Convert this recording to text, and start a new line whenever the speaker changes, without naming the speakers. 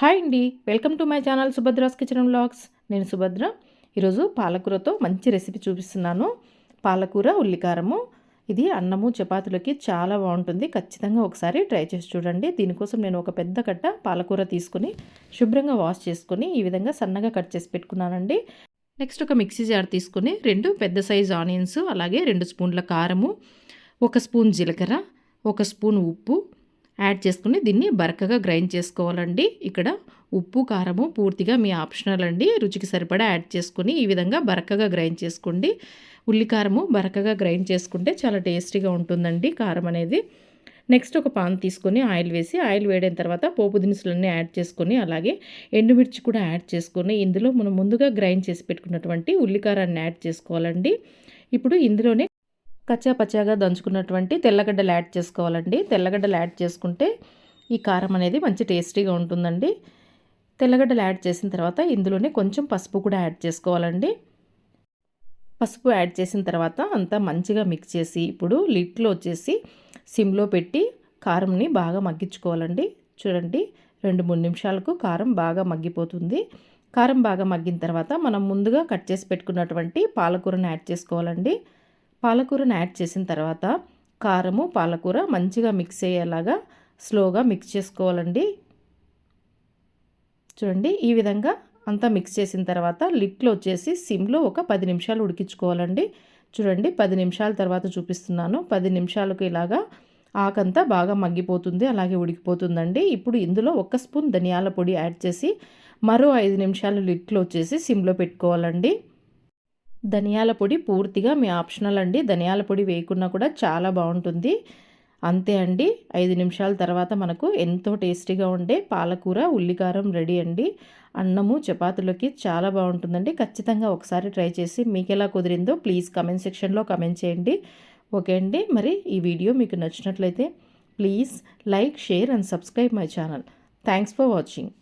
Hi అండి. Welcome to my channel Subhadra's kitchen vlogs. నేను సుభద్ర. ఈరోజు పాలకూరతో మంచి రెసిపీ చూపిస్తున్నాను. పాలకూర ఉల్లికారము. ఇది అన్నము చపాతీలకి చాలా బాగుంటుంది. ఖచ్చితంగా ఒకసారి ట్రై చేసి చూడండి. దీనికోసం నేను ఒక పెద్ద కట్ట పాలకూర తీసుకొని శుభ్రంగా వాష్ చేసుకుని ఈ విధంగా సన్నగా కట్ చేసి పెట్టుకున్నానండి. నెక్స్ట్ ఒక మిక్సీ జార్ తీసుకొని రెండు పెద్ద సైజు ఆనియన్స్ అలాగే రెండు స్పూన్ల కారము ఒక స్పూన్ జీలకర్ర ఒక స్పూన్ ఉప్పు యాడ్ చేసుకుని దీన్ని బరకగా గ్రైండ్ చేసుకోవాలండి. ఇక్కడ ఉప్పు కారము పూర్తిగా మీ ఆప్షనల్ అండి. రుచికి సరిపడా యాడ్ చేసుకుని ఈ విధంగా బరకగా గ్రైండ్ చేసుకోండి. ఉల్లికారము బరకగా గ్రైండ్ చేసుకుంటే చాలా టేస్టీగా ఉంటుందండి కారం అనేది. నెక్స్ట్ ఒక పాన్ తీసుకొని ఆయిల్ వేసి ఆయిల్ వేడిన తర్వాత పోపు దినుసులన్నీ యాడ్ చేసుకొని అలాగే ఎండుమిర్చి కూడా యాడ్ చేసుకొని ఇందులో మనం ముందుగా గ్రైండ్ చేసి పెట్టుకున్నటువంటి ఉల్లికారాన్ని యాడ్ చేసుకోవాలండి. ఇప్పుడు ఇందులోనే కచ్చా పచ్చాగా దంచుకున్నటువంటి తెల్లగడ్డలు యాడ్ చేసుకోవాలండి. తెల్లగడ్డలు యాడ్ చేసుకుంటే ఈ కారం అనేది మంచి టేస్టీగా ఉంటుందండి. తెల్లగడ్డలు యాడ్ చేసిన తర్వాత ఇందులోనే కొంచెం పసుపు కూడా యాడ్ చేసుకోవాలండి. పసుపు యాడ్ చేసిన తర్వాత అంతా మంచిగా మిక్స్ చేసి ఇప్పుడు లిట్లో వచ్చేసి సిమ్లో పెట్టి కారంని బాగా మగ్గించుకోవాలండి. చూడండి రెండు మూడు నిమిషాలకు కారం బాగా మగ్గిపోతుంది. కారం బాగా మగ్గిన తర్వాత మనం ముందుగా కట్ చేసి పెట్టుకున్నటువంటి పాలకూరని యాడ్ చేసుకోవాలండి. పాలకూరను యాడ్ చేసిన తర్వాత కారము పాలకూర మంచిగా మిక్స్ అయ్యేలాగా స్లోగా మిక్స్ చేసుకోవాలండి. చూడండి ఈ విధంగా అంతా మిక్స్ చేసిన తర్వాత లిట్లో వచ్చేసి సిమ్లో ఒక పది నిమిషాలు ఉడికించుకోవాలండి. చూడండి పది నిమిషాల తర్వాత చూపిస్తున్నాను. పది నిమిషాలకు ఇలాగా ఆకంతా బాగా మగ్గిపోతుంది అలాగే ఉడికిపోతుందండి. ఇప్పుడు ఇందులో ఒక స్పూన్ ధనియాల పొడి యాడ్ చేసి మరో ఐదు నిమిషాలు లిట్లో వచ్చేసి సిమ్లో పెట్టుకోవాలండి. ధనియాల పొడి పూర్తిగా మీ ఆప్షనల్ అండి. ధనియాల పొడి వేయకుండా కూడా చాలా బాగుంటుంది. అంతే అండి. ఐదు నిమిషాల తర్వాత మనకు ఎంతో టేస్టీగా ఉండే పాలకూర ఉల్లికారం రెడీ అండి. అన్నము చపాతీలోకి చాలా బాగుంటుందండి. ఖచ్చితంగా ఒకసారి ట్రై చేసి మీకు ఎలా కుదిరిందో ప్లీజ్ కమెంట్ సెక్షన్లో కమెంట్ చేయండి. ఓకే అండి. మరి ఈ వీడియో మీకు నచ్చినట్లయితే please like share and subscribe my channel. Thanks for watching.